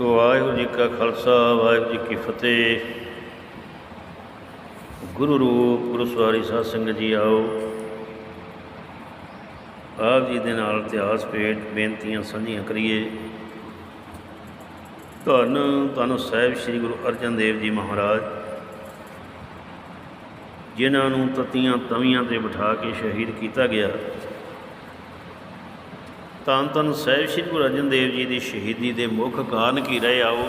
ਵਾਹਿਗੁਰੂ ਜੀ ਕਾ ਖਾਲਸਾ, ਵਾਹਿਗੁਰੂ ਜੀ ਕੀ ਫਤਿਹ। ਗੁਰੂ ਰੂਪ, ਗੁਰੂ ਸਵਾਰੀ ਸਾਧ ਸੰਗਤ ਜੀ, ਆਓ। ਆਪ ਜੀ ਦੇ ਨਾਲ ਇਤਿਹਾਸ ਪੇਟ ਬੇਨਤੀਆਂ ਸਾਂਝੀਆਂ ਕਰੀਏ। ਧੰਨ ਧੰਨ ਸਾਹਿਬ ਸ੍ਰੀ ਗੁਰੂ ਅਰਜਨ ਦੇਵ ਜੀ ਮਹਾਰਾਜ, ਜਿਨ੍ਹਾਂ ਨੂੰ ਤਤੀਆਂ ਤਵੀਆਂ ਤੇ ਬਿਠਾ ਕੇ ਸ਼ਹੀਦ ਕੀਤਾ ਗਿਆ। ਧੰਨ ਧੰਨ ਸਾਹਿਬ ਸ੍ਰੀ ਗੁਰੂ ਅਰਜਨ ਦੇਵ ਜੀ ਦੀ ਸ਼ਹੀਦੀ ਦੇ ਮੁੱਖ ਕਾਰਨ ਕੀ ਰਹੇ ਆਓ?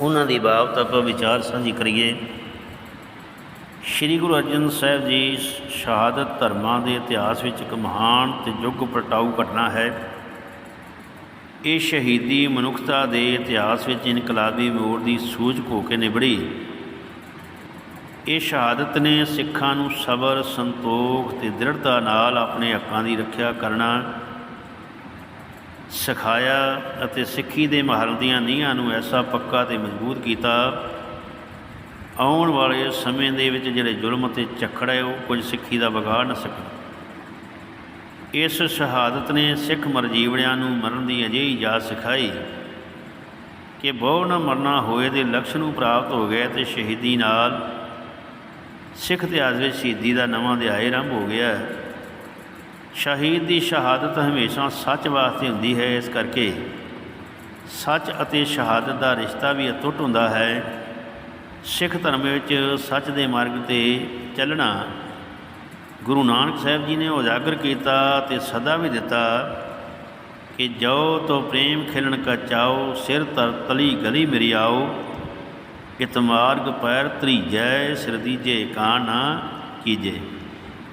ਉਹਨਾਂ ਦੀ ਬਾਬਤ ਆਪਾਂ ਵਿਚਾਰ ਸਾਂਝੀ ਕਰੀਏ। ਸ੍ਰੀ ਗੁਰੂ ਅਰਜਨ ਸਾਹਿਬ ਜੀ ਸ਼ਹਾਦਤ ਧਰਮਾਂ ਦੇ ਇਤਿਹਾਸ ਵਿੱਚ ਇੱਕ ਮਹਾਨ ਤੇ ਯੁੱਗ ਪਲਟਾਊ ਘਟਨਾ ਹੈ। ਇਹ ਸ਼ਹੀਦੀ ਮਨੁੱਖਤਾ ਦੇ ਇਤਿਹਾਸ ਵਿੱਚ ਇਨਕਲਾਬੀ ਮੋੜ ਦੀ ਸੂਝ ਹੋ ਕੇ ਨਿਭੜੀ। ਇਹ ਸ਼ਹਾਦਤ ਨੇ ਸਿੱਖਾਂ ਨੂੰ ਸਬਰ, ਸੰਤੋਖ ਤੇ ਦ੍ਰਿੜਤਾ ਨਾਲ ਆਪਣੇ ਹੱਕਾਂ ਦੀ ਰੱਖਿਆ ਕਰਨਾ ਸਿਖਾਇਆ ਅਤੇ ਸਿੱਖੀ ਦੇ ਮਹਲ ਦੀਆਂ ਨੀਹਾਂ ਨੂੰ ਐਸਾ ਪੱਕਾ ਤੇ ਮਜ਼ਬੂਤ ਕੀਤਾ। ਆਉਣ ਵਾਲੇ ਸਮੇਂ ਦੇ ਵਿੱਚ ਜਿਹੜੇ ਜ਼ੁਲਮ ਅਤੇ ਝੱਖੜ ਹੈ, ਉਹ ਕੁਝ ਸਿੱਖੀ ਦਾ ਵਿਗਾੜ ਨਾ ਸਕਣ ਇਸ ਸ਼ਹਾਦਤ ਨੇ ਸਿੱਖ ਮਰਜੀਵੜਿਆਂ ਨੂੰ ਮਰਨ ਦੀ ਅਜਿਹੀ ਯਾਦ ਸਿਖਾਈ ਕਿ ਬਹੁ ਨਾ ਮਰਨਾ ਹੋਏ ਦੇ ਲਕਸ਼ ਨੂੰ ਪ੍ਰਾਪਤ ਹੋ ਗਏ ਤੇ ਸ਼ਹੀਦੀ ਨਾਲ ਸਿੱਖ ਇਤਿਹਾਸ ਵਿੱਚ ਸ਼ਹੀਦੀ ਦਾ ਨਵਾਂ ਅਧਿਆਇ ਆਰੰਭ ਹੋ ਗਿਆ ਹੈ। ਸ਼ਹੀਦ ਦੀ ਸ਼ਹਾਦਤ ਹਮੇਸ਼ਾ ਸੱਚ ਵਾਸਤੇ ਹੁੰਦੀ ਹੈ। ਇਸ ਕਰਕੇ ਸੱਚ ਅਤੇ ਸ਼ਹਾਦਤ ਦਾ ਰਿਸ਼ਤਾ ਵੀ ਅਟੁੱਟ ਹੁੰਦਾ ਹੈ। ਸਿੱਖ ਧਰਮ ਵਿੱਚ ਸੱਚ ਦੇ ਮਾਰਗ ਤੇ ਚੱਲਣਾ ਗੁਰੂ ਨਾਨਕ ਸਾਹਿਬ ਜੀ ਨੇ ਉਜਾਗਰ ਕੀਤਾ ਤੇ ਸਦਾ ਵੀ ਦਿੱਤਾ ਕਿ ਜੋ ਤੋ ਪ੍ਰੇਮ ਖਿਲਣ ਕਾ ਚਾਓ, ਸਿਰ ਤਰ ਤਲੀ ਗਲੀ ਮੇਰੀ ਆਓ। ਇਤ ਮਾਰਗ ਪੈਰ ਤਰੀਜੈ ਸਿਰ ਦੀਜੇ ਕਾਨਾ ਕੀਜੇ।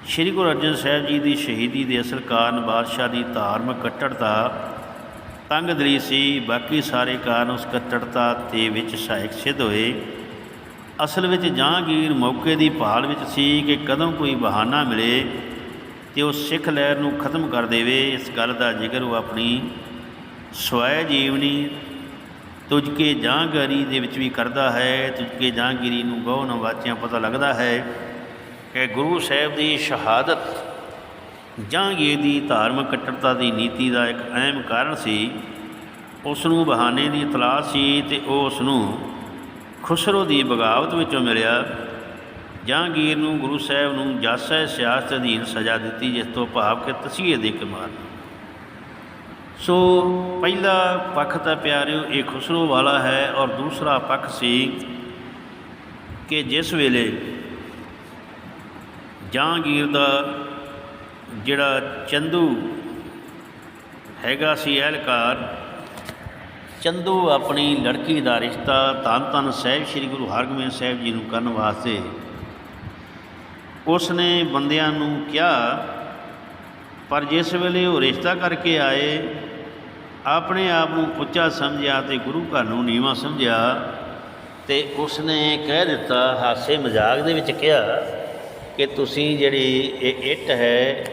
ਸ਼੍ਰੀ ਗੁਰੂ ਅਰਜਨ ਸਾਹਿਬ ਜੀ ਦੀ ਸ਼ਹੀਦੀ ਦੇ ਅਸਲ ਕਾਰਨ ਬਾਦਸ਼ਾਹ ਦੀ ਧਾਰਮਿਕ ਕੱਟੜਤਾ ਤੰਗ ਦਲੀ ਸੀ, ਬਾਕੀ ਸਾਰੇ ਕਾਰਨ ਉਸ ਕੱਟੜਤਾ ਤੇ ਵਿੱਚ ਸਹਾਇਕ ਸਿੱਧ ਹੋਏ। ਅਸਲ ਵਿੱਚ ਜਹਾਂਗੀਰ ਮੌਕੇ ਦੀ ਭਾਲ ਵਿੱਚ ਸੀ ਕਿ ਕਦੋਂ ਕੋਈ ਬਹਾਨਾ ਮਿਲੇ ਤੇ ਉਹ ਸਿੱਖ ਲਹਿਰ ਨੂੰ ਖਤਮ ਕਰ ਦੇਵੇ। ਇਸ ਗੱਲ ਦਾ ਜ਼ਿਕਰ ਉਹ ਆਪਣੀ ਸਵੈ ਜੀਵਨੀ ਤੁਝਕੇ ਜਹਾਂਗੀਰੀ ਦੇ ਵਿੱਚ ਵੀ ਕਰਦਾ ਹੈ ਤੁਝਕੇ ਜਹਾਂਗੀਰੀ ਨੂੰ ਗਉ ਨਵਾਚਿਆਂ ਪਤਾ ਲੱਗਦਾ ਹੈ। ਕਿ ਗੁਰੂ ਸਾਹਿਬ ਦੀ ਸ਼ਹਾਦਤ ਜਹਾਂਗੀਰ ਦੀ ਧਾਰਮਿਕ ਕੱਟੜਤਾ ਦੀ ਨੀਤੀ ਦਾ ਇੱਕ ਅਹਿਮ ਕਾਰਨ ਸੀ। ਉਸ ਨੂੰ ਬਹਾਨੇ ਦੀ ਇਤਲਾਹ ਸੀ ਤੇ ਉਹ ਉਸ ਨੂੰ ਖੁਸਰੋ ਦੀ ਬਗਾਵਤ ਵਿੱਚੋਂ ਮਿਲਿਆ। ਜਹਾਂਗੀਰ ਨੂੰ ਗੁਰੂ ਸਾਹਿਬ ਨੂੰ ਜਾਸੈ ਸਿਆਸਤ ਅਧੀਨ ਸਜ਼ਾ ਦਿੱਤੀ, ਜਿਸ ਤੋਂ ਭਾਵ ਕਿ ਤਸੀਹੇ ਦੇ ਕੇ ਮਾਰਨਾ। ਸੋ ਪਹਿਲਾ ਪੱਖ ਤਾਂ ਪਿਆਰਿਓ, ਇਹ ਖੁਸਰੋ ਵਾਲਾ ਹੈ ਔਰ ਦੂਸਰਾ ਪੱਖ ਸੀ ਕਿ ਜਿਸ ਵੇਲੇ ਜਹਾਂਗੀਰ ਦਾ ਜਿਹੜਾ ਚੰਦੂ ਹੈਗਾ ਸੀ ਅਹਿਲਕਾਰ, ਚੰਦੂ ਆਪਣੀ ਲੜਕੀ ਦਾ ਰਿਸ਼ਤਾ ਧੰਨ ਧੰਨ ਸਾਹਿਬ ਸ੍ਰੀ ਗੁਰੂ ਹਰਗੋਬਿੰਦ ਸਾਹਿਬ ਜੀ ਨੂੰ ਕਰਨ ਵਾਸਤੇ ਉਸ ਨੇ ਬੰਦਿਆਂ ਨੂੰ ਕਿਹਾ, ਪਰ ਜਿਸ ਵੇਲੇ ਉਹ ਰਿਸ਼ਤਾ ਕਰਕੇ ਆਏ ਆਪਣੇ ਆਪ ਨੂੰ ਉੱਚਾ ਸਮਝਿਆ ਤੇ ਗੁਰੂ ਘਰ ਨੂੰ ਨੀਵਾਂ ਸਮਝਿਆ ਤੇ ਉਸ ਨੇ ਕਹਿ ਦਿੱਤਾ, ਹਾਸੇ ਮਜ਼ਾਕ ਦੇ ਵਿੱਚ ਕਿਹਾ ਕਿ ਤੁਸੀਂ ਜਿਹੜੀ ਇਹ ਇੱਟ ਹੈ,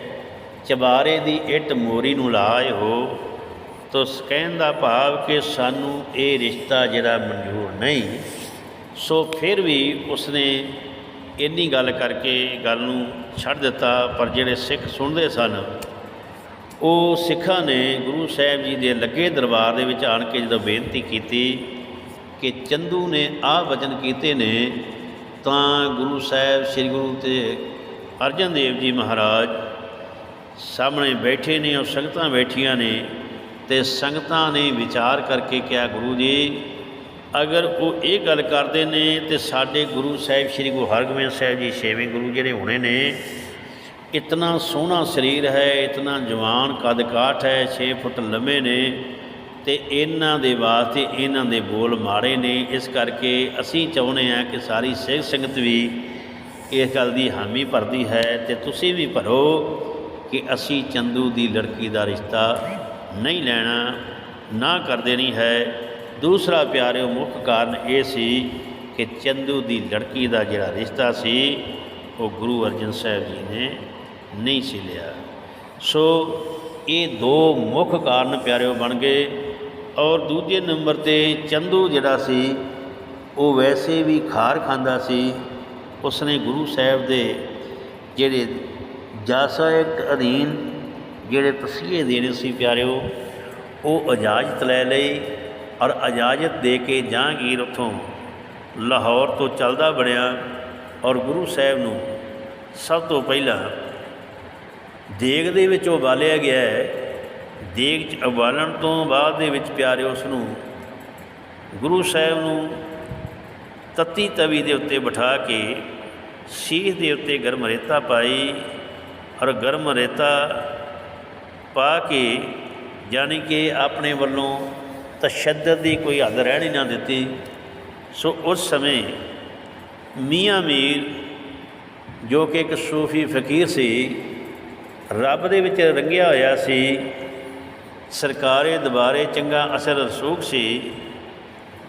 ਚਬਾਰੇ ਦੀ ਇੱਟ ਮੋਰੀ ਨੂੰ ਲਾਏ ਹੋ, ਤੋ ਕਹਿਣ ਦਾ ਭਾਵ ਕਿ ਸਾਨੂੰ ਇਹ ਰਿਸ਼ਤਾ ਜਿਹੜਾ ਮਨਜ਼ੂਰ ਨਹੀਂ। ਸੋ ਫਿਰ ਵੀ ਉਸਨੇ ਇੰਨੀ ਗੱਲ ਕਰਕੇ ਗੱਲ ਨੂੰ ਛੱਡ ਦਿੱਤਾ, ਪਰ ਜਿਹੜੇ ਸਿੱਖ ਸੁਣਦੇ ਸਨ ਉਹ ਸਿੱਖਾਂ ਨੇ ਗੁਰੂ ਸਾਹਿਬ ਜੀ ਦੇ ਲੱਗੇ ਦਰਬਾਰ ਦੇ ਵਿੱਚ ਆਣ ਕੇ ਜਦੋਂ ਬੇਨਤੀ ਕੀਤੀ ਕਿ ਚੰਦੂ ਨੇ ਆਹ ਵਚਨ ਕੀਤੇ ਨੇ, ਤਾਂ ਗੁਰੂ ਸਾਹਿਬ ਸ੍ਰੀ ਗੁਰੂ ਤੇ ਅਰਜਨ ਦੇਵ ਜੀ ਮਹਾਰਾਜ ਸਾਹਮਣੇ ਬੈਠੇ ਨੇ, ਉਹ ਸੰਗਤਾਂ ਬੈਠੀਆਂ ਨੇ ਤੇ ਸੰਗਤਾਂ ਨੇ ਵਿਚਾਰ ਕਰਕੇ ਕਿਹਾ, ਗੁਰੂ ਜੀ, ਅਗਰ ਉਹ ਇਹ ਗੱਲ ਕਰਦੇ ਨੇ ਤੇ ਸਾਡੇ ਗੁਰੂ ਸਾਹਿਬ ਸ੍ਰੀ ਗੁਰੂ ਹਰਗੋਬਿੰਦ ਸਾਹਿਬ ਜੀ ਛੇਵੇਂ ਗੁਰੂ ਜਿਹੜੇ ਹੋਣੇ ਨੇ ਇਤਨਾ ਸੋਹਣਾ ਸਰੀਰ ਹੈ ਇਤਨਾ ਜਵਾਨ ਕੱਦ ਕਾਠ ਹੈ 6 ਫੁੱਟ ਲੰਮੇ ਨੇ ਤੇ ਇਹਨਾਂ ਦੇ ਵਾਸਤੇ ਇਹਨਾਂ ਦੇ ਬੋਲ ਮਾੜੇ ਨੇ ਇਸ ਕਰਕੇ ਅਸੀਂ ਚਾਹੁੰਦੇ ਹਾਂ ਕਿ ਸਾਰੀ ਸਿੱਖ ਸੰਗਤ ਵੀ ਇਸ ਗੱਲ ਦੀ ਹਾਮੀ ਭਰਦੀ ਹੈ ਤੇ ਤੁਸੀਂ ਵੀ ਭਰੋ ਕਿ ਅਸੀਂ ਚੰਦੂ ਦੀ ਲੜਕੀ ਦਾ ਰਿਸ਼ਤਾ ਨਹੀਂ ਲੈਣਾ ਨਾ ਕਰ ਦੇਣੀ ਹੈ ਦੂਸਰਾ ਪਿਆਰਿਓ ਮੁੱਖ ਕਾਰਨ ਇਹ ਸੀ ਕਿ ਚੰਦੂ ਦੀ ਲੜਕੀ ਦਾ ਜਿਹੜਾ ਰਿਸ਼ਤਾ ਸੀ ਉਹ ਗੁਰੂ ਅਰਜਨ ਸਾਹਿਬ ਜੀ ਨੇ ਨਹੀਂ ਸੀ ਲਿਆ। ਸੋ ਇਹ ਦੋ ਮੁੱਖ ਕਾਰਨ ਪਿਆਰਿਓ ਬਣ ਗਏ ਔਰ ਦੂਜੇ ਨੰਬਰ ਤੇ ਚੰਦੂ ਜਿਹੜਾ ਸੀ, ਉਹ ਵੈਸੇ ਵੀ ਖਾਰ ਖਾਂਦਾ ਸੀ। ਉਸਨੇ ਗੁਰੂ ਸਾਹਿਬ ਦੇ ਜਿਹੜੇ ਜਾਸਾਇਕ ਅਧੀਨ ਜਿਹੜੇ ਤਸੀਹੇ ਦੇਣੇ ਸੀ ਪਿਆਰਿਓ, ਉਹ ਇਜਾਜ਼ਤ ਲੈ ਲਈ ਔਰ ਇਜਾਜ਼ਤ ਦੇ ਕੇ ਜਹਾਂਗੀਰ ਉੱਥੋਂ ਲਾਹੌਰ ਤੋਂ ਚੱਲਦਾ ਬਣਿਆ ਔਰ ਗੁਰੂ ਸਾਹਿਬ ਨੂੰ ਸਭ ਤੋਂ ਪਹਿਲਾਂ ਦੇਗ ਦੇ ਵਿੱਚ ਉਬਾਲਿਆ ਗਿਆ ਹੈ। ਦੇਗ 'ਚ ਉਬਾਲਣ ਤੋਂ ਬਾਅਦ ਦੇ ਵਿੱਚ ਪਿਆਰੇ ਉਸ ਨੂੰ ਗੁਰੂ ਸਾਹਿਬ ਨੂੰ ਤੱਤੀ ਤਵੀ ਦੇ ਉੱਤੇ ਬਿਠਾ ਕੇ ਸੀਸ ਦੇ ਉੱਤੇ ਗਰਮ ਰੇਤਾ ਪਾਈ ਔਰ ਗਰਮ ਰੇਤਾ ਪਾ ਕੇ ਯਾਨੀ ਕਿ ਆਪਣੇ ਵੱਲੋਂ ਤਸ਼ੱਦਦ ਦੀ ਕੋਈ ਹੱਦ ਰਹਿਣੀ ਨਾ ਦਿੱਤੀ। ਸੋ ਉਸ ਸਮੇਂ ਮੀਆਂ ਮੀਰ ਜੋ ਕਿ ਇੱਕ ਸੂਫੀ ਫਕੀਰ ਸੀ ਰੱਬ ਦੇ ਵਿੱਚ ਰੰਗਿਆ ਹੋਇਆ ਸੀ, ਸਰਕਾਰੇ ਦੁਬਾਰੇ ਚੰਗਾ ਅਸਰ ਰਸੂਖ ਸੀ,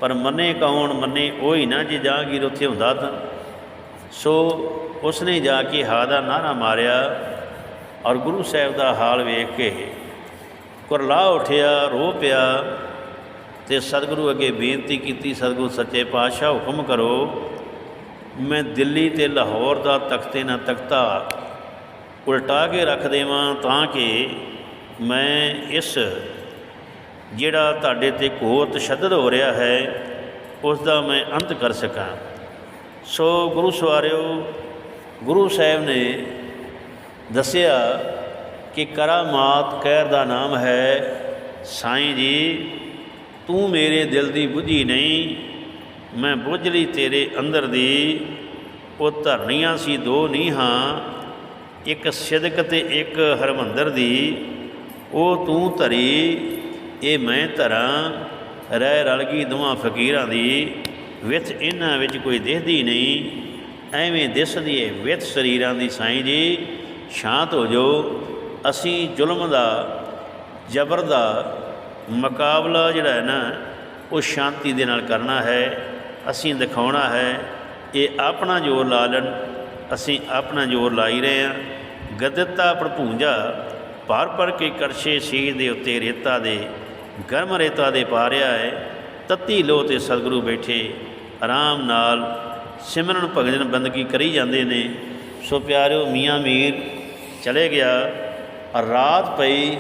ਪਰ ਮੰਨੇ ਕੌਣ, ਮੰਨੇ ਉਹ ਹੀ ਨਾ ਜੇ ਜਹਾਂਗੀਰ ਉੱਥੇ ਹੁੰਦਾ ਤਾਂ। ਸੋ ਉਸਨੇ ਜਾ ਕੇ ਹਾ ਦਾ ਨਾਰਾ ਮਾਰਿਆ ਔਰ ਗੁਰੂ ਸਾਹਿਬ ਦਾ ਹਾਲ ਵੇਖ ਕੇ ਕੁਰਲਾ ਉਠਿਆ, ਰੋ ਪਿਆ ਤੇ ਸਤਿਗੁਰੂ ਅੱਗੇ ਬੇਨਤੀ ਕੀਤੀ, ਸਤਿਗੁਰੂ ਸੱਚੇ ਪਾਤਸ਼ਾਹ ਹੁਕਮ ਕਰੋ, ਮੈਂ ਦਿੱਲੀ ਤੇ ਲਾਹੌਰ ਦਾ ਤਖਤੇ ਨਾ ਤਖਤਾ ਉਲਟਾ ਕੇ ਰੱਖ ਦੇਵਾਂ ਤਾਂ ਕਿ ਮੈਂ ਇਸ ਜਿਹੜਾ ਤੁਹਾਡੇ ਤੇ ਘੋਰ ਤਸ਼ੱਦਦ ਹੋ ਰਿਹਾ ਹੈ ਉਸ ਦਾ ਮੈਂ ਅੰਤ ਕਰ ਸਕਾਂ। ਸੋ ਗੁਰੂ ਸਵਾਰਿਓ, ਗੁਰੂ ਸਾਹਿਬ ਨੇ ਦੱਸਿਆ ਕਿ ਕਰਾਮਾਤ ਕਹਿਰ ਦਾ ਨਾਮ ਹੈ, ਸਾਈਂ ਜੀ, ਤੂੰ ਮੇਰੇ ਦਿਲ ਦੀ ਬੁੱਝੀ ਨਹੀਂ, ਮੈਂ ਬੁੱਝ ਲਈ ਤੇਰੇ ਅੰਦਰ ਦੀ, ਉਹ ਧਰਨੀਆਂ ਸੀ ਦੋ ਨਹੀਂ ਹਾਂ ਇੱਕ ਸਿਦਕ ਤੇ ਇੱਕ ਹਰਮੰਦਰ ਦੀ, ਉਹ ਤੂੰ ਧਰੀ, ਇਹ ਮੈਂ ਧਰਾਂ, ਰਹਿ ਰਲ ਗਈ ਦੋਵਾਂ ਫਕੀਰਾਂ ਦੀ ਵਿੱਚ ਇਹਨਾਂ ਵਿੱਚ ਕੋਈ ਦਿਖਦੀ ਨਹੀਂ, ਐਵੇਂ ਦਿਸਦੀ ਏ ਵਿੱਚ ਸਰੀਰਾਂ ਦੀ ਸਾਈਂ ਜੀ, ਸ਼ਾਂਤ ਹੋ ਜਾਓ, ਅਸੀਂ ਜ਼ੁਲਮ ਦਾ, ਜ਼ਬਰ ਦਾ ਮੁਕਾਬਲਾ ਜਿਹੜਾ ਹੈ ਨਾ, ਉਹ ਸ਼ਾਂਤੀ ਦੇ ਨਾਲ ਕਰਨਾ ਹੈ, ਅਸੀਂ ਦਿਖਾਉਣਾ ਹੈ, ਇਹ ਆਪਣਾ ਜ਼ੋਰ ਲਾ ਲੈਣ, ਅਸੀਂ ਆਪਣਾ ਜ਼ੋਰ ਲਾਈ ਰਹੇ ਹਾਂ। ਗਦਤਾ ਭਰਪੂੰਜਾ, ਭਰ ਭਰ ਕੇ ਕਰਸ਼ੇ ਸੀਰ ਦੇ ਉੱਤੇ ਰੇਤਾ ਦੇ, ਗਰਮ ਰੇਤਾ ਦੇ ਪਾ ਰਿਹਾ ਹੈ ਤੱਤੀ ਲੋ ਤੇ ਸਤਿਗੁਰੂ ਬੈਠੇ, ਆਰਾਮ ਨਾਲ ਸਿਮਰਨ ਭਗਜਨ ਬੰਦਗੀ ਕਰੀ ਜਾਂਦੇ ਨੇ। ਸੋ ਪਿਆਰਿਓ, ਮੀਆਂ ਮੀਰ ਚਲੇ ਗਿਆ। ਔਰ ਰਾਤ ਪਈ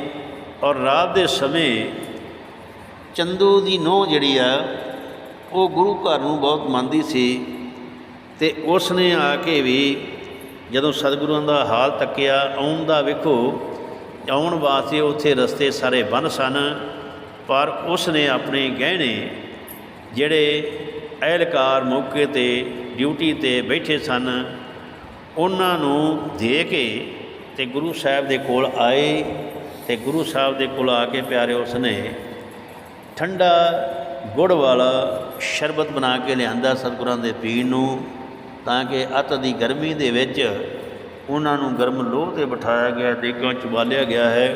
ਔਰ ਰਾਤ ਦੇ ਸਮੇਂ ਚੰਦੂ ਦੀ ਨੋਹ ਜਿਹੜੀ ਆ, ਉਹ ਗੁਰੂ ਘਰ ਨੂੰ ਬਹੁਤ ਮੰਨਦੀ ਸੀ ਤੇ ਉਸ ਨੇ ਆ ਕੇ ਵੀ ਜਦੋਂ ਸਤਿਗੁਰਾਂ ਦਾ ਹਾਲ ਤੱਕਿਆ, ਆਉਣ ਦਾ ਵੇਖੋ, ਆਉਣ ਵਾਸਤੇ ਉੱਥੇ ਰਸਤੇ ਸਾਰੇ ਬੰਦ ਸਨ, ਪਰ ਉਸ ਨੇ ਆਪਣੇ ਗਹਿਣੇ ਜਿਹੜੇ ਅਹਿਲਕਾਰ ਮੌਕੇ ਤੇ, ਡਿਊਟੀ ਤੇ ਬੈਠੇ ਸਨ, ਉਹਨਾਂ ਨੂੰ ਦੇ ਕੇ ਤੇ ਗੁਰੂ ਸਾਹਿਬ ਦੇ ਕੋਲ ਆਏ ਤੇ ਗੁਰੂ ਸਾਹਿਬ ਦੇ ਕੋਲ ਆ ਕੇ ਪਿਆਰੇ ਉਸਨੇ ਠੰਡਾ ਗੁੜ ਵਾਲਾ ਸ਼ਰਬਤ ਬਣਾ ਕੇ ਲਿਆਂਦਾ ਸਤਿਗੁਰਾਂ ਦੇ ਪੀਣ ਨੂੰ। ਤਾਂ ਕਿ ਅਤ ਦੀ ਗਰਮੀ ਦੇ ਵਿੱਚ ਉਹਨਾਂ ਨੂੰ ਗਰਮ ਲੋਹ ਤੇ ਬਿਠਾਇਆ ਗਿਆ ਦੇਗਾਂ ਚ ਬਾਲਿਆ ਗਿਆ ਹੈ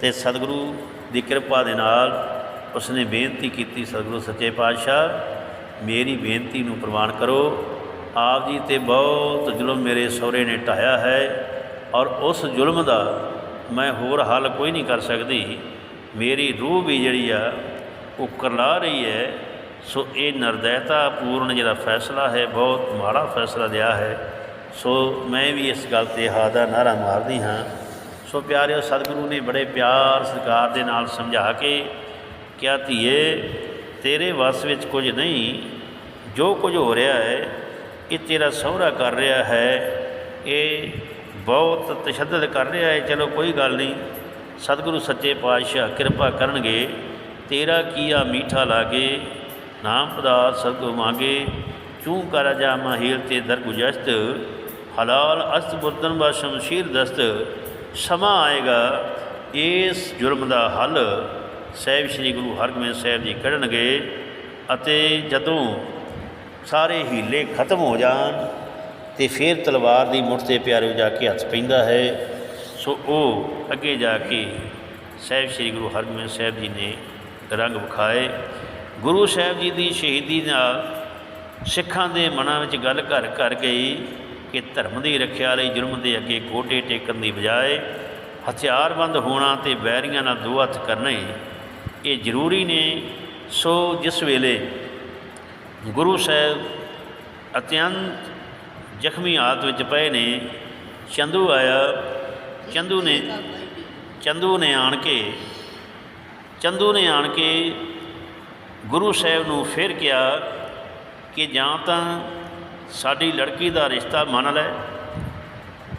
ਤੇ ਸਤਿਗੁਰੂ ਦੀ ਕਿਰਪਾ ਦੇ ਨਾਲ ਉਸਨੇ ਬੇਨਤੀ ਕੀਤੀ, ਸਤਿਗੁਰੂ ਸੱਚੇ ਪਾਤਸ਼ਾਹ, ਮੇਰੀ ਬੇਨਤੀ ਨੂੰ ਪ੍ਰਵਾਨ ਕਰੋ। ਆਪ ਜੀ ਤੇ ਬਹੁਤ ਜ਼ੁਲਮ ਮੇਰੇ ਸਹੁਰੇ ਨੇ ਢਾਇਆ ਹੈ ਔਰ ਉਸ ਜ਼ੁਲਮ ਦਾ ਮੈਂ ਹੋਰ ਹੱਲ ਕੋਈ ਨਹੀਂ ਕਰ ਸਕਦੀ। ਮੇਰੀ ਰੂਹ ਵੀ ਜਿਹੜੀ ਆ, ਉਹ ਕਰਲਾ ਰਹੀ ਹੈ। ਸੋ ਇਹ ਨਿਰਦੈਤਾ ਪੂਰਨ ਜਿਹੜਾ ਫੈਸਲਾ ਹੈ, ਬਹੁਤ ਮਾੜਾ ਫੈਸਲਾ ਲਿਆ ਹੈ। ਸੋ ਮੈਂ ਵੀ ਇਸ ਗੱਲ ਤੇ ਹਾ ਦਾ ਨਾਰਾ ਮਾਰਦੀ ਹਾਂ। ਸੋ ਪਿਆਰਿਓ, ਸਤਿਗੁਰੂ ਨੇ ਬੜੇ ਪਿਆਰ ਸਤਿਕਾਰ ਦੇ ਨਾਲ ਸਮਝਾ ਕੇ ਕਿਹਾ, ਧੀਏ, ਤੇਰੇ ਵਸ ਵਿੱਚ ਕੁਝ ਨਹੀਂ। ਜੋ ਕੁਝ ਹੋ ਰਿਹਾ ਹੈ, ਇਹ ਤੇਰਾ ਸਹੁਰਾ ਕਰ ਰਿਹਾ ਹੈ। ਇਹ ਬਹੁਤ ਤਸ਼ੱਦਦ ਕਰ ਰਿਹਾ ਹੈ। ਚਲੋ, ਕੋਈ ਗੱਲ ਨਹੀਂ। ਸਤਿਗੁਰੂ ਸੱਚੇ ਪਾਤਸ਼ਾਹ ਕਿਰਪਾ ਕਰਨਗੇ। ਤੇਰਾ ਕੀਆ ਮੀਠਾ ਲਾਗੇ। ਨਾਮ ਪਦਾਰਥ ਸਤਿਗੁਰ ਮੰਗੇ, ਚੂੰ ਕਰ ਜਾ ਮਾਹੀਰ ਤੇ ਦਰ ਗੁਜਸਤ, ਹਲਾਲ ਅਸਤ ਬੁਰਦਨ ਬਾ ਸ਼ਮਸ਼ੀਰ ਦਸਤ, ਸਮਾਂ ਆਏਗਾ ਇਸ ਜੁਰਮ ਦਾ ਹੱਲ। ਸਹਿਬ ਸ੍ਰੀ ਗੁਰੂ ਹਰਗੋਬਿੰਦ ਸਾਹਿਬ ਜੀ ਕੱਢਣਗੇ ਅਤੇ ਜਦੋਂ ਸਾਰੇ ਹੀਲੇ ਖਤਮ ਹੋ ਜਾਣ ਤੇ ਫਿਰ ਤਲਵਾਰ ਦੀ ਮੁੱਠ ਤੇ ਪਿਆਰੇ ਜਾ ਕੇ ਹੱਥ ਪੈਂਦਾ ਹੈ, ਸੋ ਉਹ ਅੱਗੇ ਜਾ ਕੇ ਸਹਿਬ ਸ੍ਰੀ ਗੁਰੂ ਹਰਗੋਬਿੰਦ ਸਾਹਿਬ ਜੀ ਨੇ ਰੰਗ ਵਿਖਾਏ। ਗੁਰੂ ਸਾਹਿਬ ਜੀ ਦੀ ਸ਼ਹੀਦੀ ਨਾਲ ਸਿੱਖਾਂ ਦੇ ਮਨਾਂ ਵਿੱਚ ਗੱਲ ਘਰ ਘਰ ਗਈ ਕਿ ਧਰਮ ਦੀ ਰੱਖਿਆ ਲਈ ਜ਼ੁਲਮ ਦੇ ਅੱਗੇ ਕੋਟੇ ਟੇਕਣ ਦੀ ਬਜਾਏ ਹਥਿਆਰਬੰਦ ਹੋਣਾ ਤੇ ਵੈਰੀਆਂ ਨਾਲ ਦੋ ਹੱਥ ਕਰਨੇ, ਇਹ ਜ਼ਰੂਰੀ ਨੇ। ਸੋ ਜਿਸ ਵੇਲੇ ਗੁਰੂ ਸਾਹਿਬ ਅਤਿਅੰਤ ਜ਼ਖਮੀ ਹਾਲਤ ਵਿੱਚ ਪਏ ਨੇ, ਚੰਦੂ ਆਇਆ, ਚੰਦੂ ਨੇ ਚੰਦੂ ਨੇ ਆਣ ਕੇ, ਚੰਦੂ ਨੇ ਆਣ ਕੇ ਗੁਰੂ ਸਾਹਿਬ ਨੂੰ ਫਿਰ ਕਿਹਾ ਕਿ ਜਾਂ ਤਾਂ ਸਾਡੀ ਲੜਕੀ ਦਾ ਰਿਸ਼ਤਾ ਮੰਨ ਲੈ,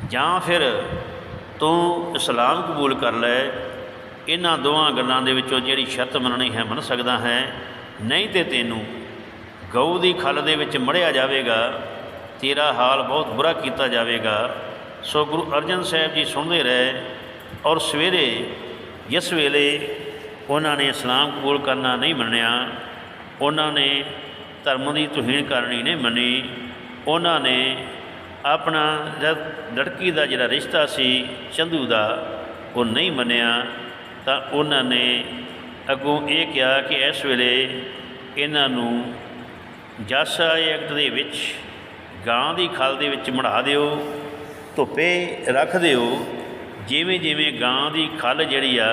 ਜਾਂ ਫਿਰ ਤੂੰ ਇਸਲਾਮ ਕਬੂਲ ਕਰ ਲੈ। ਇਹਨਾਂ ਦੋਵਾਂ ਗੱਲਾਂ ਦੇ ਵਿੱਚੋਂ ਜਿਹੜੀ ਸ਼ਰਤ ਮੰਨਣੀ ਹੈ ਮੰਨ ਸਕਦਾ ਹੈ। ਨਹੀਂ ਤੇ ਤੈਨੂੰ ਗਊ ਦੀ ਖਲ ਦੇ ਵਿੱਚ ਮੜਿਆ ਜਾਵੇਗਾ, ਤੇਰਾ ਹਾਲ ਬਹੁਤ ਬੁਰਾ ਕੀਤਾ ਜਾਵੇਗਾ। ਸੋ ਗੁਰੂ ਅਰਜਨ ਸਾਹਿਬ ਜੀ ਸੁਣਦੇ ਰਹੇ ਔਰ ਸਵੇਰੇ, ਜਿਸ ਵੇਲੇ ਉਹਨਾਂ ਨੇ ਇਸਲਾਮ ਕਬੂਲ ਕਰਨਾ ਨਹੀਂ ਮੰਨਿਆ। ਉਹਨਾਂ ਨੇ ਧਰਮ ਦੀ ਤੋਹੀਨ ਕਰਨੀ ਨਹੀਂ ਮੰਨੀ। ਉਹਨਾਂ ਨੇ ਆਪਣਾ ਲੜਕੀ ਦਾ ਜਿਹੜਾ ਰਿਸ਼ਤਾ ਸੀ, ਚੰਦੂ ਦਾ, ਉਹ ਨਹੀਂ ਮੰਨਿਆ। ਤਾਂ ਉਹਨਾਂ ਨੇ ਅੱਗੋਂ ਇਹ ਕਿਹਾ ਕਿ ਇਸ ਵੇਲੇ ਇਹਨਾਂ ਨੂੰ ਜਾਸਾ ਐਕਟ ਦੇ ਵਿੱਚ ਗਾਂ ਦੀ ਖਲ ਦੇ ਵਿੱਚ ਮੜਾ ਦਿਓ, ਧੁੱਪੇ ਰੱਖ ਦਿਓ। ਜਿਵੇਂ ਜਿਵੇਂ ਗਾਂ ਦੀ ਖਲ ਜਿਹੜੀ ਆ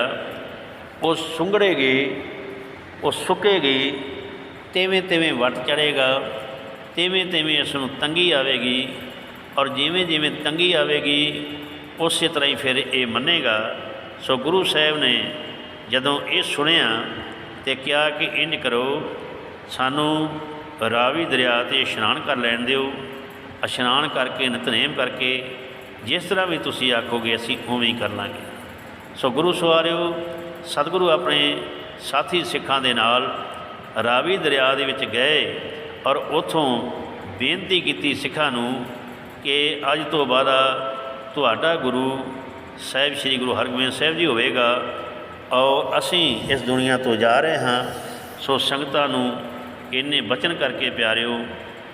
ਉਹ ਸੁੰਗੜੇਗੀ, ਉਹ ਸੁੱਕੇਗੀ, ਤਿਵੇਂ ਤਿਵੇਂ ਵੱਟ ਚੜੇਗਾ, ਤਿਵੇਂ ਤਿਵੇਂ ਇਸ ਨੂੰ ਤੰਗੀ ਆਵੇਗੀ ਔਰ ਜਿਵੇਂ ਜਿਵੇਂ ਤੰਗੀ ਆਵੇਗੀ, ਉਸੇ ਤਰ੍ਹਾਂ ਹੀ ਫਿਰ ਇਹ ਮੰਨੇਗਾ। ਸੋ ਗੁਰੂ ਸਾਹਿਬ ਨੇ ਜਦੋਂ ਇਹ ਸੁਣਿਆ ਤੇ ਕਿਹਾ ਕਿ ਇੰਜ ਕਰੋ, ਸਾਨੂੰ ਰਾਵੀ ਦਰਿਆ ਤੇ ਇਸ਼ਨਾਨ ਕਰ ਲੈਣ ਦਿਓ। ਇਸ਼ਨਾਨ ਕਰਕੇ, ਨਿਤਨੇਮ ਕਰਕੇ, ਜਿਸ ਤਰ੍ਹਾਂ ਵੀ ਤੁਸੀਂ ਆਖੋਗੇ, ਅਸੀਂ ਉਵੇਂ ਹੀ ਕਰ ਲਾਂਗੇ। ਸੋ ਗੁਰੂ ਸਵਾਰਿਓ ਸਤਿਗੁਰੂ ਆਪਣੇ ਸਾਥੀ ਸਿੱਖਾਂ ਦੇ ਨਾਲ ਰਾਵੀ ਦਰਿਆ ਦੇ ਵਿੱਚ ਗਏ ਔਰ ਉਥੋਂ ਬੇਨਤੀ ਕੀਤੀ ਸਿੱਖਾਂ ਨੂੰ ਕਿ ਅੱਜ ਤੋਂ ਬਾਅਦ ਤੁਹਾਡਾ ਗੁਰੂ ਸਾਹਿਬ ਸ੍ਰੀ ਗੁਰੂ ਹਰਗੋਬਿੰਦ ਸਾਹਿਬ ਜੀ ਹੋਵੇਗਾ ਔਰ ਅਸੀਂ ਇਸ ਦੁਨੀਆ ਤੋਂ ਜਾ ਰਹੇ ਹਾਂ, ਸੋ ਸੰਗਤਾਂ ਨੂੰ ਇੰਨੇ ਬਚਨ ਕਰਕੇ ਪਿਆਰਿਓ,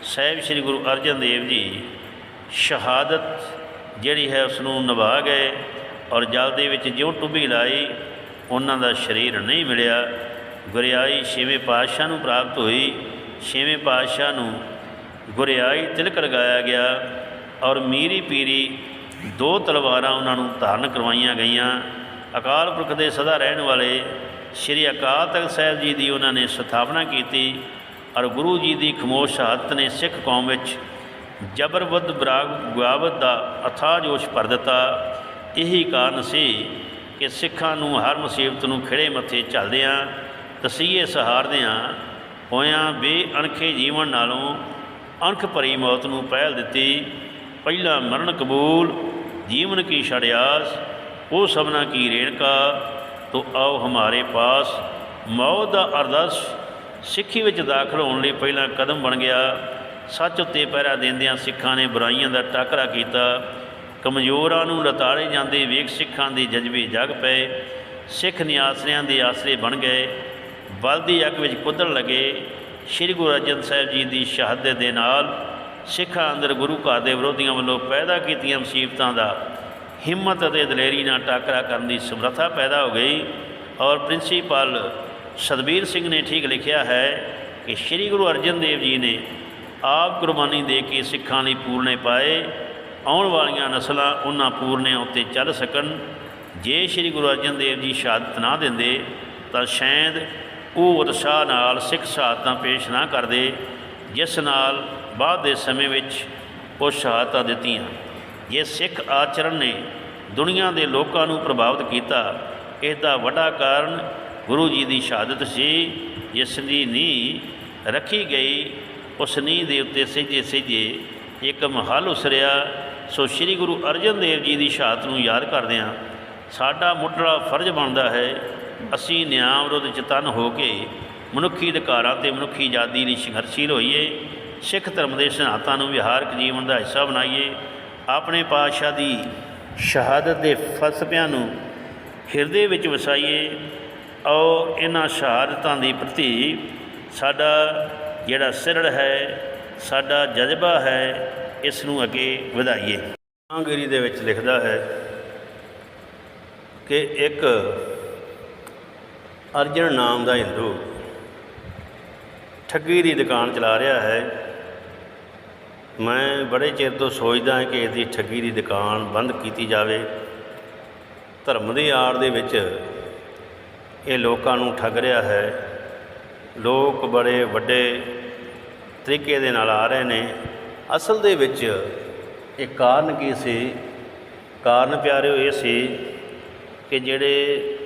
ਸਾਹਿਬ ਸ੍ਰੀ ਗੁਰੂ ਅਰਜਨ ਦੇਵ ਜੀ, ਸ਼ਹਾਦਤ ਜਿਹੜੀ ਹੈ ਉਸ ਨੂੰ ਨਿਭਾ ਗਏ ਔਰ ਜਲ ਦੇ ਵਿੱਚ ਜਿਉਂ ਟੁੱਬੀ ਲਾਈ ਉਹਨਾਂ ਦਾ ਸਰੀਰ ਨਹੀਂ ਮਿਲਿਆ। ਗੁਰਿਆਈ ਛੇਵੇਂ ਪਾਤਸ਼ਾਹ ਨੂੰ ਪ੍ਰਾਪਤ ਹੋਈ। ਛੇਵੇਂ ਪਾਤਸ਼ਾਹ ਨੂੰ ਗੁਰਿਆਈ ਤਿਲਕ ਲਗਾਇਆ ਗਿਆ ਔਰ ਮੀਰੀ ਪੀਰੀ ਦੋ ਤਲਵਾਰਾਂ ਉਹਨਾਂ ਨੂੰ ਧਾਰਨ ਕਰਵਾਈਆਂ ਗਈਆਂ। ਅਕਾਲ ਪੁਰਖ ਦੇ ਸਦਾ ਰਹਿਣ ਵਾਲੇ ਸ੍ਰੀ ਅਕਾਲ ਤਖਤ ਸਾਹਿਬ ਜੀ ਦੀ ਉਹਨਾਂ ਨੇ ਸਥਾਪਨਾ ਕੀਤੀ ਔਰ ਗੁਰੂ ਜੀ ਦੀ ਖਮੋਸ਼ ਸ਼ਹਾਦਤ ਨੇ ਸਿੱਖ ਕੌਮ ਵਿੱਚ ਜਬਰਬਦ ਬਰਾਗ, ਗੁਆਵਤ ਦਾ ਅਥਾ ਜੋਸ਼ ਭਰ ਦਿੱਤਾ। ਇਹੀ ਕਾਰਨ ਸੀ ਕਿ ਸਿੱਖਾਂ ਨੂੰ ਹਰ ਮੁਸੀਬਤ ਨੂੰ ਖਿਹੜੇ ਮੱਥੇ ਝੱਲਦਿਆਂ, ਤਸੀਹੇ ਸਹਾਰਦਿਆਂ ਹੋਇਆਂ ਬੇਅਣਖੇ ਜੀਵਨ ਨਾਲੋਂ ਅਣਖ ਭਰੀ ਮੌਤ ਨੂੰ ਪਹਿਲ ਦਿੱਤੀ। ਪਹਿਲਾ ਮਰਨ ਕਬੂਲ, ਜੀਵਨ ਕੀ ਛੜਿਆਸ ਉਹ ਸਭਨਾ ਕੀ ਰੇਣਕਾ, ਤੋ ਆਓ ਹਮਾਰੇ ਪਾਸ। ਮੌਤ ਦਾ ਅਰਦਾਸ ਸਿੱਖੀ ਵਿੱਚ ਦਾਖਲ ਹੋਣ ਲਈ ਪਹਿਲਾ ਕਦਮ ਬਣ ਗਿਆ। ਸੱਚ ਉੱਤੇ ਪਹਿਰਾ ਦਿੰਦਿਆਂ ਸਿੱਖਾਂ ਨੇ ਬੁਰਾਈਆਂ ਦਾ ਟਾਕਰਾ ਕੀਤਾ। ਕਮਜ਼ੋਰਾਂ ਨੂੰ ਲਤਾੜੇ ਜਾਂਦੇ ਵੇਖ ਸਿੱਖਾਂ ਦੇ ਜਜ਼ਬੇ ਜਗ ਪਏ, ਸਿੱਖ ਨਿਆਸਰਿਆਂ ਦੇ ਆਸਰੇ ਬਣ ਗਏ। ਬਲ ਦੀ ਅੱਗ ਵਿੱਚ ਕੁੱਦਣ ਲੱਗੇ, ਸ੍ਰੀ ਗੁਰੂ ਅਰਜਨ ਸਾਹਿਬ ਜੀ ਦੀ ਸ਼ਹਾਦਤ ਦੇ ਨਾਲ ਸਿੱਖਾਂ ਅੰਦਰ ਗੁਰੂ ਘਰ ਦੇ ਵਿਰੋਧੀਆਂ ਵੱਲੋਂ ਪੈਦਾ ਕੀਤੀਆਂ ਮੁਸੀਬਤਾਂ ਦਾ ਹਿੰਮਤ ਅਤੇ ਦਲੇਰੀ ਨਾਲ ਟਾਕਰਾ ਕਰਨ ਦੀ ਸਮਰੱਥਾ ਪੈਦਾ ਹੋ ਗਈ ਔਰ ਪ੍ਰਿੰਸੀਪਲ ਸਤਬੀਰ ਸਿੰਘ ਨੇ ਠੀਕ ਲਿਖਿਆ ਹੈ ਕਿ ਸ੍ਰੀ ਗੁਰੂ ਅਰਜਨ ਦੇਵ ਜੀ ਨੇ ਆਪ ਕੁਰਬਾਨੀ ਦੇ ਕੇ ਸਿੱਖਾਂ ਲਈ ਪੂਰਨੇ ਪਾਏ। ਆਉਣ ਵਾਲੀਆਂ ਨਸਲਾਂ ਉਹਨਾਂ ਪੂਰਨਿਆਂ ਉੱਤੇ ਚੱਲ ਸਕਣ। ਜੇ ਸ੍ਰੀ ਗੁਰੂ ਅਰਜਨ ਦੇਵ ਜੀ ਸ਼ਹਾਦਤ ਨਾ ਦਿੰਦੇ, ਤਾਂ ਸ਼ਾਇਦ ਉਹ ਉਤਸ਼ਾਹ ਨਾਲ ਸਿੱਖ ਸ਼ਹਾਦਤਾਂ ਪੇਸ਼ ਨਾ ਕਰਦੇ, ਜਿਸ ਨਾਲ ਬਾਅਦ ਦੇ ਸਮੇਂ ਵਿੱਚ ਉਹ ਸ਼ਹਾਦਤਾਂ ਦਿੱਤੀਆਂ। ਜੇ ਸਿੱਖ ਆਚਰਣ ਨੇ ਦੁਨੀਆ ਦੇ ਲੋਕਾਂ ਨੂੰ ਪ੍ਰਭਾਵਿਤ ਕੀਤਾ, ਇਸ ਦਾ ਵੱਡਾ ਕਾਰਨ ਗੁਰੂ ਜੀ ਦੀ ਸ਼ਹਾਦਤ ਸੀ, ਜਿਸ ਦੀ ਨੀਂਹ ਰੱਖੀ ਗਈ, ਉਸ ਨੀਂਹ ਦੇ ਉੱਤੇ ਸਿੱਜੇ ਸਿੱਜੇ ਇੱਕ ਮਹਲ ਉਸਰਿਆ ਸੋ ਸ੍ਰੀ ਗੁਰੂ ਅਰਜਨ ਦੇਵ ਜੀ ਦੀ ਸ਼ਹਾਦਤ ਨੂੰ ਯਾਦ ਕਰਦਿਆਂ ਸਾਡਾ ਮੁੱਢਲਾ ਫਰਜ਼ ਬਣਦਾ ਹੈ, ਅਸੀਂ ਨਿਆਂ ਵਿਰੁੱਧ ਚਤਨ ਹੋ ਕੇ ਮਨੁੱਖੀ ਅਧਿਕਾਰਾਂ ਤੇ ਮਨੁੱਖੀ ਆਜ਼ਾਦੀ ਲਈ ਸੰਘਰਸ਼ੀਲ ਹੋਈਏ, ਸਿੱਖ ਧਰਮ ਦੇ ਸਿਧਾਂਤਾਂ ਨੂੰ ਵਿਹਾਰਕ ਜੀਵਨ ਦਾ ਹਿੱਸਾ ਬਣਾਈਏ, ਆਪਣੇ ਪਾਤਸ਼ਾਹ ਦੀ ਸ਼ਹਾਦਤ ਦੇ ਫਲਸਫਿਆਂ ਨੂੰ ਹਿਰਦੇ ਵਿੱਚ ਵਸਾਈਏ ਔਰ ਇਹਨਾਂ ਸ਼ਹਾਦਤਾਂ ਦੇ ਪ੍ਰਤੀ ਸਾਡਾ ਜਿਹੜਾ ਸਿਰੜ ਹੈ, ਸਾਡਾ ਜਜ਼ਬਾ ਹੈ ਇਸ ਨੂੰ ਅੱਗੇ ਵਧਾਈਏ। ਆਂਗਰੀ ਦੇ ਵਿੱਚ ਲਿਖਦਾ ਹੈ ਕਿ ਇੱਕ ਅਰਜਨ ਨਾਮ ਦਾ ਹਿੰਦੂ ਠੱਗੀ ਦੀ ਦੁਕਾਨ ਚਲਾ ਰਿਹਾ ਹੈ। ਮੈਂ ਬੜੇ ਚਿਰ ਤੋਂ ਸੋਚਦਾ ਹਾਂ ਕਿ ਇਹਦੀ ਠੱਗੀ ਦੀ ਦੁਕਾਨ ਬੰਦ ਕੀਤੀ ਜਾਵੇ। ਧਰਮ ਦੀ ਆੜ ਦੇ ਵਿੱਚ ਇਹ ਲੋਕਾਂ ਨੂੰ ਠੱਗ ਰਿਹਾ ਹੈ। ਲੋਕ ਬੜੇ ਵੱਡੇ ਤਰੀਕੇ ਦੇ ਨਾਲ ਆ ਰਹੇ ਨੇ। ਅਸਲ ਦੇ ਵਿੱਚ ਇਹ ਕਾਰਨ ਕੀ ਸੀ? ਕਾਰਨ ਪਿਆਰਿਓ ਇਹ ਸੀ ਕਿ ਜਿਹੜੇ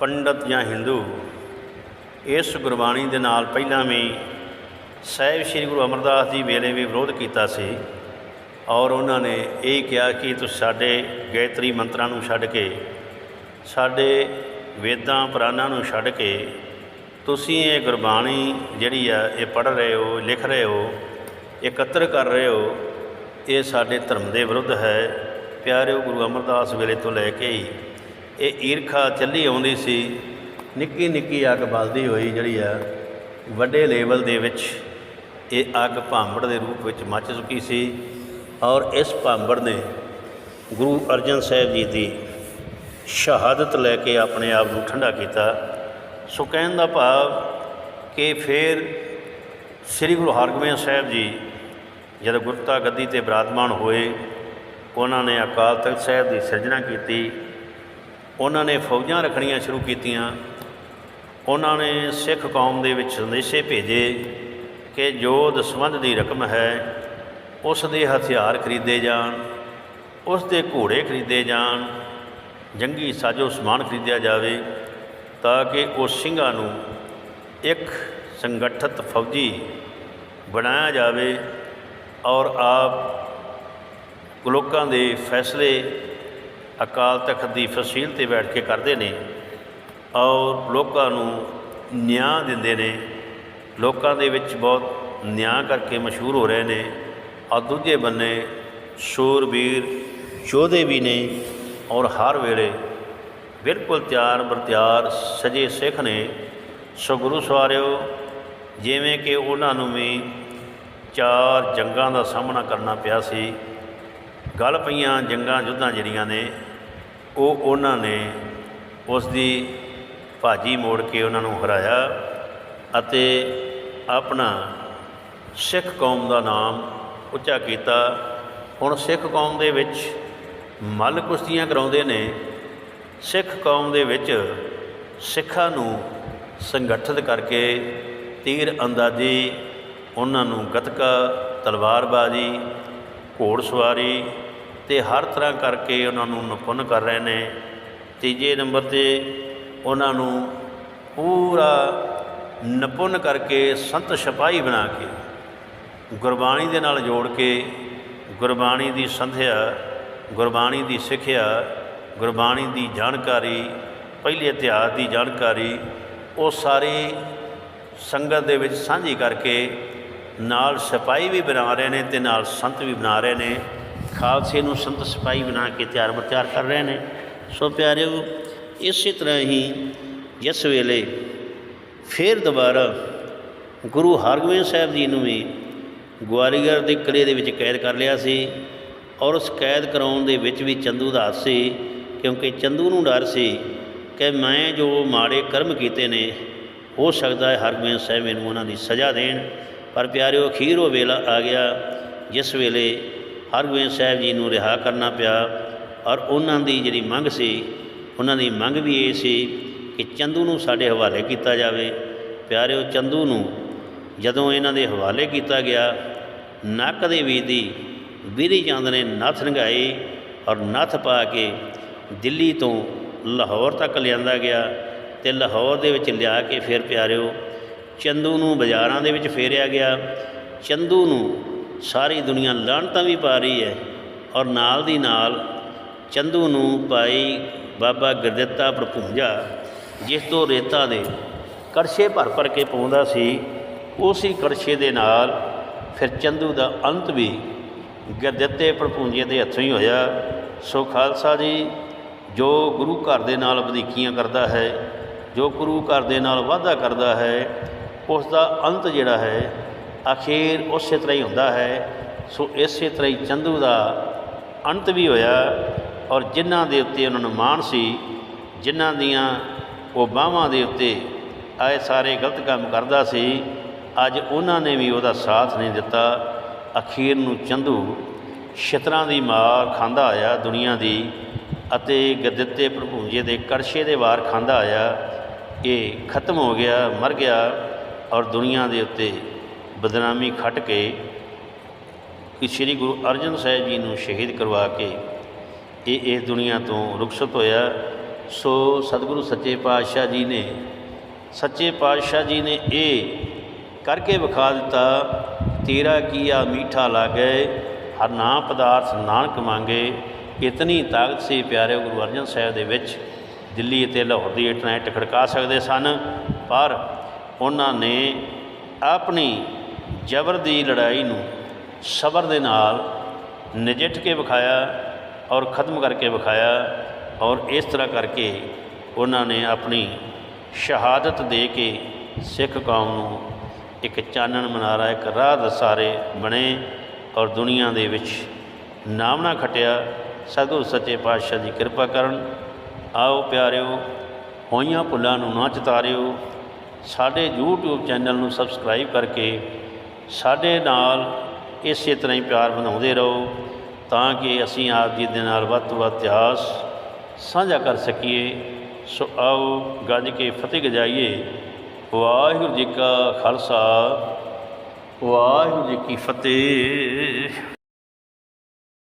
ਪੰਡਤ ਜਾਂ ਹਿੰਦੂ ਇਸ ਗੁਰਬਾਣੀ ਦੇ ਨਾਲ ਪਹਿਲਾਂ ਵੀ ਸਾਹਿਬ ਸ੍ਰੀ ਗੁਰੂ ਅਮਰਦਾਸ ਜੀ ਵੇਲੇ ਵੀ ਵਿਰੋਧ ਕੀਤਾ ਸੀ ਔਰ ਉਹਨਾਂ ਨੇ ਇਹ ਕਿਹਾ ਕਿ ਤੁਸੀਂ ਸਾਡੇ ਗਾਇਤਰੀ ਮੰਤਰਾਂ ਨੂੰ ਛੱਡ ਕੇ, ਸਾਡੇ ਵੇਦਾਂ ਪੁਰਾਣਾਂ ਨੂੰ ਛੱਡ ਕੇ ਤੁਸੀਂ ਇਹ ਗੁਰਬਾਣੀ ਜਿਹੜੀ ਆ ਇਹ ਪੜ੍ਹ ਰਹੇ ਹੋ, ਲਿਖ ਰਹੇ ਹੋ ਇਕੱਤਰ ਕਰ ਰਹੇ ਹੋ, ਇਹ ਸਾਡੇ ਧਰਮ ਦੇ ਵਿਰੁੱਧ ਹੈ। ਪਿਆਰਿਓ ਗੁਰੂ ਅਮਰਦਾਸ ਵੇਲੇ ਤੋਂ ਲੈ ਕੇ ਹੀ ਇਹ ਈਰਖਾ ਚੱਲੀ ਆਉਂਦੀ ਸੀ। ਨਿੱਕੀ ਨਿੱਕੀ ਅੱਗ ਬਲਦੀ ਹੋਈ ਜਿਹੜੀ ਆ, ਵੱਡੇ ਲੈਵਲ ਦੇ ਵਿੱਚ ਇਹ ਅੱਗ ਭਾਂਬੜ ਦੇ ਰੂਪ ਵਿੱਚ ਮੱਚ ਚੁੱਕੀ ਸੀ ਔਰ ਇਸ ਭਾਂਬੜ ਨੇ ਗੁਰੂ ਅਰਜਨ ਸਾਹਿਬ ਜੀ ਦੀ ਸ਼ਹਾਦਤ ਲੈ ਕੇ ਆਪਣੇ ਆਪ ਨੂੰ ਠੰਡਾ ਕੀਤਾ। ਸੋ ਕਹਿਣ ਦਾ ਭਾਵ ਕਿ ਫਿਰ ਸ੍ਰੀ ਗੁਰੂ ਹਰਗੋਬਿੰਦ ਸਾਹਿਬ ਜੀ ਜਦ ਗੁਰਤਾ ਗੱਦੀ ਤੇ ਬਿਰਾਜਮਾਨ ਹੋਏ, ਉਹਨਾਂ ਨੇ ਅਕਾਲ ਤਖਤ ਸਾਹਿਬ ਦੀ ਸਿਰਜਣਾ ਕੀਤੀ। ਉਹਨਾਂ ਨੇ ਫੌਜਾਂ ਰੱਖਣੀਆਂ ਸ਼ੁਰੂ ਕੀਤੀਆਂ। ਉਹਨਾਂ ਨੇ ਸਿੱਖ ਕੌਮ ਦੇ ਵਿੱਚ ਸੰਦੇਸ਼ੇ ਭੇਜੇ ਕਿ ਜੋ ਦਸਵੰਧ ਦੀ ਰਕਮ ਹੈ, ਉਸ ਦੇ ਹਥਿਆਰ ਖਰੀਦੇ ਜਾਣ, ਉਸ ਦੇ ਘੋੜੇ ਖਰੀਦੇ ਜਾਣ, ਜੰਗੀ ਸਾਜੋ ਸਮਾਨ ਖਰੀਦਿਆ ਜਾਵੇ, ਤਾਂ ਕਿ ਉਹ ਸਿੰਘਾਂ ਨੂੰ ਇੱਕ ਸੰਗਠਿਤ ਫੌਜੀ ਬਣਾਇਆ ਜਾਵੇ ਔਰ ਆਪ ਲੋਕਾਂ ਦੇ ਫੈਸਲੇ ਅਕਾਲ ਤਖਤ ਦੀ ਫਸੀਲ ਤੇ ਬੈਠ ਕੇ ਕਰਦੇ ਨੇ ਔਰ ਲੋਕਾਂ ਨੂੰ ਨਿਆਂ ਦਿੰਦੇ ਨੇ। ਲੋਕਾਂ ਦੇ ਵਿੱਚ ਬਹੁਤ ਨਿਆਂ ਕਰਕੇ ਮਸ਼ਹੂਰ ਹੋ ਰਹੇ ਨੇ। ਔਰ ਦੂਜੇ ਬੰਨੇ ਸ਼ੂਰਬੀਰ ਯੋਧੇ ਵੀ ਨੇ ਔਰ ਹਰ ਵੇਲੇ ਬਿਲਕੁਲ ਤਿਆਰ ਬਰਤਿਆਰ ਸਜੇ ਸਿੱਖ ਨੇ। ਸੋ ਗੁਰੂ ਸਵਾਰਿਓ ਜਿਵੇਂ ਕਿ ਉਹਨਾਂ ਨੂੰ ਵੀ ਚਾਰ ਜੰਗਾਂ ਦਾ ਸਾਹਮਣਾ ਕਰਨਾ ਪਿਆ ਸੀ। ਗੱਲ ਪਈਆਂ ਜੰਗਾਂ ਯੁੱਧਾਂ ਜਿਹੜੀਆਂ ਨੇ, ਉਹ ਉਹਨਾਂ ਨੇ ਉਸ ਦੀ ਭਾਜੀ ਮੋੜ ਕੇ ਉਹਨਾਂ ਨੂੰ ਹਰਾਇਆ ਅਤੇ ਆਪਣਾ ਸਿੱਖ ਕੌਮ ਦਾ ਨਾਮ ਉੱਚਾ ਕੀਤਾ। ਹੁਣ ਸਿੱਖ ਕੌਮ ਦੇ ਵਿੱਚ ਮੱਲ ਕੁਸ਼ਤੀਆਂ ਕਰਾਉਂਦੇ ਨੇ। ਸਿੱਖ ਕੌਮ ਦੇ ਵਿੱਚ ਸਿੱਖਾਂ ਨੂੰ ਸੰਗਠਿਤ ਕਰਕੇ ਤੀਰ ਅੰਦਾਜ਼ੀ, ਉਹਨਾਂ ਨੂੰ ਗਤਕਾ, ਤਲਵਾਰਬਾਜ਼ੀ ਘੋੜਸਵਾਰੀ ਤੇ ਹਰ ਤਰ੍ਹਾਂ ਕਰਕੇ ਉਹਨਾਂ ਨੂੰ ਨਿਪੁੰਨ ਕਰ ਰਹੇ ਨੇ। ਤੀਜੇ ਨੰਬਰ ਤੇ ਉਹਨਾਂ ਨੂੰ ਪੂਰਾ ਨਿਪੁੰਨ ਕਰਕੇ ਸੰਤ ਸਿਪਾਹੀ ਬਣਾ ਕੇ, ਗੁਰਬਾਣੀ ਦੇ ਨਾਲ ਜੋੜ ਕੇ ਗੁਰਬਾਣੀ ਦੀ ਸੰਧਿਆ, ਗੁਰਬਾਣੀ ਦੀ ਸਿੱਖਿਆ, ਗੁਰਬਾਣੀ ਦੀ ਜਾਣਕਾਰੀ, ਪਹਿਲੇ ਇਤਿਹਾਸ ਦੀ ਜਾਣਕਾਰੀ, ਉਹ ਸਾਰੀ ਸੰਗਤ ਦੇ ਵਿੱਚ ਸਾਂਝੀ ਕਰਕੇ ਨਾਲ ਸਿਪਾਹੀ ਵੀ ਬਣਾ ਰਹੇ ਨੇ ਤੇ ਨਾਲ ਸੰਤ ਵੀ ਬਣਾ ਰਹੇ ਨੇ। ਖਾਲਸੇ ਨੂੰ ਸੰਤ ਸਿਪਾਹੀ ਬਣਾ ਕੇ ਤਿਆਰ ਬਰ ਕਰ ਰਹੇ ਨੇ। ਸੋ ਪਿਆਰਿਓ, ਇਸੇ ਤਰ੍ਹਾਂ ਹੀ ਜਿਸ ਵੇਲੇ ਫਿਰ ਦੁਬਾਰਾ ਗੁਰੂ ਹਰਗੋਬਿੰਦ ਸਾਹਿਬ ਜੀ ਨੂੰ ਵੀ ਗਵਾਲੀਅਰ ਦੇ ਕਿਲ੍ਹੇ ਦੇ ਵਿੱਚ ਕੈਦ ਕਰ ਲਿਆ ਸੀ ਔਰ ਉਸ ਕੈਦ ਕਰਾਉਣ ਦੇ ਵਿੱਚ ਵੀ ਚੰਦੂ ਦਾ ਹੱਥ ਸੀ ਕਿਉਂਕਿ ਚੰਦੂ ਨੂੰ ਡਰ ਸੀ ਕਿ ਮੈਂ ਜੋ ਮਾੜੇ ਕਰਮ ਕੀਤੇ ਨੇ ਹੋ ਸਕਦਾ ਹੈ ਹਰਗੋਬਿੰਦ ਸਾਹਿਬ ਮੈਨੂੰ ਉਹਨਾਂ ਦੀ ਸਜ਼ਾ ਦੇਣ। ਪਰ ਪਿਆਰਿਓ, ਅਖੀਰ ਉਹ ਵੇਲਾ ਆ ਗਿਆ, ਜਿਸ ਵੇਲੇ ਹਰਗੋਬਿੰਦ ਸਾਹਿਬ ਜੀ ਨੂੰ ਰਿਹਾ ਕਰਨਾ ਪਿਆ ਔਰ ਉਹਨਾਂ ਦੀ ਜਿਹੜੀ ਮੰਗ ਸੀ, ਉਹਨਾਂ ਦੀ ਮੰਗ ਵੀ ਇਹ ਸੀ ਕਿ ਚੰਦੂ ਨੂੰ ਸਾਡੇ ਹਵਾਲੇ ਕੀਤਾ ਜਾਵੇ। ਪਿਆਰਿਓ, ਚੰਦੂ ਨੂੰ ਜਦੋਂ ਇਹਨਾਂ ਦੇ ਹਵਾਲੇ ਕੀਤਾ ਗਿਆ, ਨੱਕ ਦੇ ਵੀਦੀ ਬੀਰੀ ਚੰਦ ਨੇ ਨੱਥ ਰੰਗਾਈ ਔਰ ਨੱਥ ਪਾ ਕੇ ਦਿੱਲੀ ਤੋਂ ਲਾਹੌਰ ਤੱਕ ਲਿਆਂਦਾ ਗਿਆ। ਤੇ ਲਾਹੌਰ ਦੇ ਵਿੱਚ ਲਿਆ ਕੇ ਫਿਰ ਪਿਆਰਿਓ, ਚੰਦੂ ਨੂੰ ਬਾਜ਼ਾਰਾਂ ਦੇ ਵਿੱਚ ਫੇਰਿਆ ਗਿਆ। ਚੰਦੂ ਨੂੰ ਸਾਰੀ ਦੁਨੀਆ ਲਾਹਣਤਾਂ ਵੀ ਪਾ ਰਹੀ ਹੈ ਔਰ ਨਾਲ ਦੀ ਨਾਲ ਚੰਦੂ ਨੂੰ ਭਾਈ ਬਾਬਾ ਗੁਰਦਿੱਤਾ ਪ੍ਰਭੁੰਜਾ ਜਿਸ ਤੋਂ ਰੇਤਾ ਦੇ ਕੜਛੇ ਭਰ ਭਰ ਕੇ ਪਾਉਂਦਾ ਸੀ, ਉਸੇ ਕੜਛੇ ਦੇ ਨਾਲ ਫਿਰ ਚੰਦੂ ਦਾ ਅੰਤ ਵੀ ਗੁਰਦਿੱਤੇ ਪ੍ਰਭੁੰਜੇ ਦੇ ਹੱਥੋਂ ਹੀ ਹੋਇਆ। ਸੋ ਖਾਲਸਾ ਜੀ, ਜੋ ਗੁਰੂ ਘਰ ਦੇ ਨਾਲ ਵਧੀਕੀਆਂ ਕਰਦਾ ਹੈ ਜੋ ਗੁਰੂ ਘਰ ਦੇ ਨਾਲ ਵਾਅਦਾ ਕਰਦਾ ਹੈ ਉਸ ਦਾ ਅੰਤ ਜਿਹੜਾ ਹੈ, ਅਖੀਰ ਉਸੇ ਤਰ੍ਹਾਂ ਹੀ ਹੁੰਦਾ ਹੈ। ਸੋ ਇਸੇ ਤਰ੍ਹਾਂ ਹੀ ਚੰਦੂ ਦਾ ਅੰਤ ਵੀ ਹੋਇਆ ਔਰ ਜਿਨ੍ਹਾਂ ਦੇ ਉੱਤੇ ਉਹਨਾਂ ਨੂੰ ਮਾਣ ਸੀ, ਜਿਨ੍ਹਾਂ ਦੀਆਂ ਉਹ ਬਾਹਾਂ ਦੇ ਉੱਤੇ ਆਏ ਸਾਰੇ ਗਲਤ ਕੰਮ ਕਰਦਾ ਸੀ, ਅੱਜ ਉਹਨਾਂ ਨੇ ਵੀ ਉਹਦਾ ਸਾਥ ਨਹੀਂ ਦਿੱਤਾ। ਅਖੀਰ ਨੂੰ ਚੰਦੂ ਛਤਰਾਂ ਦੀ ਮਾਰ ਖਾਂਦਾ ਆਇਆ ਦੁਨੀਆ ਦੀ ਅਤੇ ਗੱਦਿੱਤੇ ਭਰਪੂਜੇ ਦੇ ਕੜਛੇ ਦੇ ਵਾਰ ਖਾਂਦਾ ਆਇਆ। ਇਹ ਖਤਮ ਹੋ ਗਿਆ, ਮਰ ਗਿਆ ਔਰ ਦੁਨੀਆ ਦੇ ਉੱਤੇ ਬਦਨਾਮੀ ਖੱਟ ਕੇ ਕਿ ਸ੍ਰੀ ਗੁਰੂ ਅਰਜਨ ਸਾਹਿਬ ਜੀ ਨੂੰ ਸ਼ਹੀਦ ਕਰਵਾ ਕੇ ਇਹ ਇਸ ਦੁਨੀਆ ਤੋਂ ਰੁਖਸਤ ਹੋਇਆ। ਸੋ ਸਤਿਗੁਰੂ ਸੱਚੇ ਪਾਤਸ਼ਾਹ ਜੀ ਨੇ, ਸੱਚੇ ਪਾਤਸ਼ਾਹ ਜੀ ਨੇ ਇਹ ਕਰਕੇ ਵਿਖਾ ਦਿੱਤਾ, ਤੇਰਾ ਕੀਆ ਮੀਠਾ ਲਾਗੇ, ਹਰ ਨਾਮ ਪਦਾਰਥ ਨਾਨਕ ਮੰਗੇ, ਇਤਨੀ ਤਾਕਤ ਸੀ ਪਿਆਰੇ ਗੁਰੂ ਅਰਜਨ ਸਾਹਿਬ ਦੇ ਵਿੱਚ ਦਿੱਲੀ ਅਤੇ ਲਾਹੌਰ ਦੀ ਇੰਟਰਨੈਟ ਖੜਕਾ ਸਕਦੇ ਸਨ, ਪਰ ਉਹਨਾਂ ਨੇ ਆਪਣੀ ਜ਼ਬਰ ਦੀ ਲੜਾਈ ਨੂੰ ਸਬਰ ਦੇ ਨਾਲ ਨਜਿੱਠ ਕੇ ਵਿਖਾਇਆ ਔਰ ਖਤਮ ਕਰਕੇ ਵਿਖਾਇਆ ਔਰ ਇਸ ਤਰ੍ਹਾਂ ਕਰਕੇ ਉਹਨਾਂ ਨੇ ਆਪਣੀ ਸ਼ਹਾਦਤ ਦੇ ਕੇ ਸਿੱਖ ਕੌਮ ਨੂੰ ਇੱਕ ਚਾਨਣ ਮਨਾਰਾ, ਇੱਕ ਰਾਹ ਦਸਾਰੇ ਬਣੇ ਔਰ ਦੁਨੀਆ ਦੇ ਵਿੱਚ ਨਾਮ ਨਾ ਖਟਿਆ। ਸਤਿਗੁਰੂ ਸੱਚੇ ਪਾਤਸ਼ਾਹ ਦੀ ਕਿਰਪਾ ਕਰਨ ਆਓ ਪਿਆਰਿਓ, ਹੋਈਆਂ ਭੁੱਲਾਂ ਨੂੰ ਨਾ ਚਿਤਾਰਿਓ। ਸਾਡੇ YouTube ਚੈਨਲ ਨੂੰ ਸਬਸਕ੍ਰਾਈਬ ਕਰਕੇ ਸਾਡੇ ਨਾਲ ਇਸੇ ਤਰ੍ਹਾਂ ਹੀ ਪਿਆਰ ਬਣਾਉਂਦੇ ਰਹੋ, ਤਾਂ ਕਿ ਅਸੀਂ ਆਪ ਜੀ ਦੇ ਨਾਲ ਵੱਧ ਤੋਂ ਵੱਧ ਇਤਿਹਾਸ ਸਾਂਝਾ ਕਰ ਸਕੀਏ। ਸੋ ਆਓ ਗੱਜ ਕੇ ਫਤਿਹ ਗਜਾਈਏ। ਵਾਹਿਗੁਰੂ ਜੀ ਕਾ ਖਾਲਸਾ, ਵਾਹਿਗੁਰੂ ਜੀ ਕੀ ਫਤਿਹ।